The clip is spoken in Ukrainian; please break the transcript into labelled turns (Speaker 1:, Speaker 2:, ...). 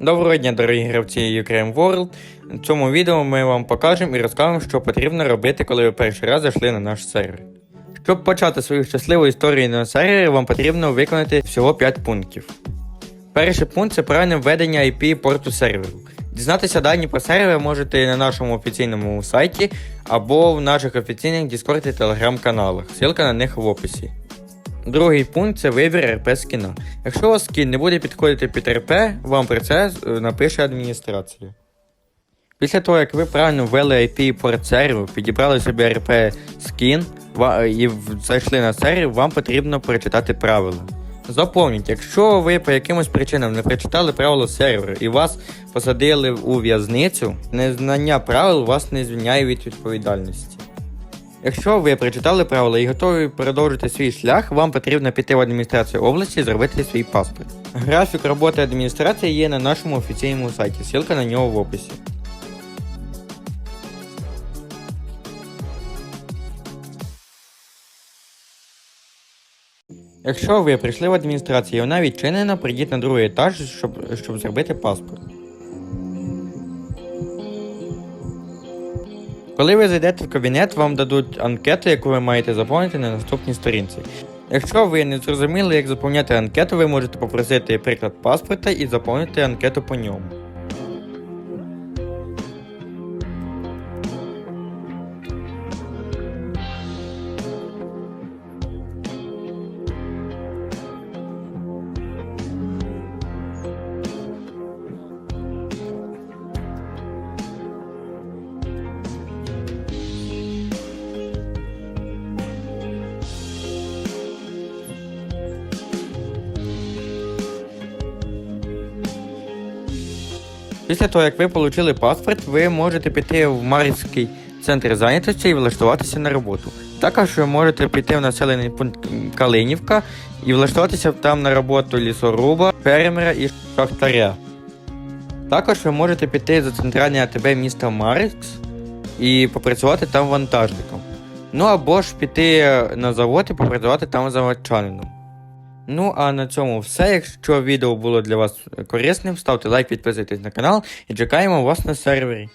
Speaker 1: Доброго дня, дорогі гравці Ukraine World. В цьому відео ми вам покажемо і розкажемо, що потрібно робити, коли ви перший раз зайшли на наш сервер. Щоб почати свою щасливу історію на сервері, вам потрібно виконати всього 5 пунктів. Перший пункт це правильне введення IP порту серверу. Дізнатися дані про сервер можете на нашому офіційному сайті або в наших офіційних Discord і Telegram каналах. Ссылка на них в описі. Другий пункт це вибір РП скіна. Якщо у вас скін не буде підходити під РП, вам про це е, напише адміністрація. Після того, як ви правильно ввели IP порт серверу, підібрали собі РП скін і зайшли на сервер, вам потрібно прочитати правила. Запомніть, якщо ви по якимось причинам не прочитали правила серверу і вас посадили у в'язницю, незнання правил вас не звільняє від відповідальності. Якщо ви прочитали правила і готові продовжити свій шлях, вам потрібно піти в адміністрацію області і зробити свій паспорт. Графік роботи адміністрації є на нашому офіційному сайті, ссылка на нього в описі. Якщо ви прийшли в адміністрацію вона відчинена, прийдіть на другий етаж, щоб, щоб зробити паспорт. Коли ви зайдете в кабінет, вам дадуть анкету, яку ви маєте заповнити на наступній сторінці. Якщо ви не зрозуміли, як заповняти анкету, ви можете попросити приклад паспорта і заповнити анкету по ньому. Після того, як ви отримали паспорт, ви можете піти в Мар'їнський центр зайнятості і влаштуватися на роботу. Також ви можете піти в населений пункт Калинівка і влаштуватися там на роботу лісоруба, фермера і шахтаря. Також ви можете піти за центральне АТБ міста Мар'їнськ і попрацювати там вантажником. Ну або ж піти на завод і попрацювати там заводчанином. Ну а на цьому все. Якщо відео було для вас корисним, ставте лайк, підписуйтесь на канал і чекаємо вас на сервері.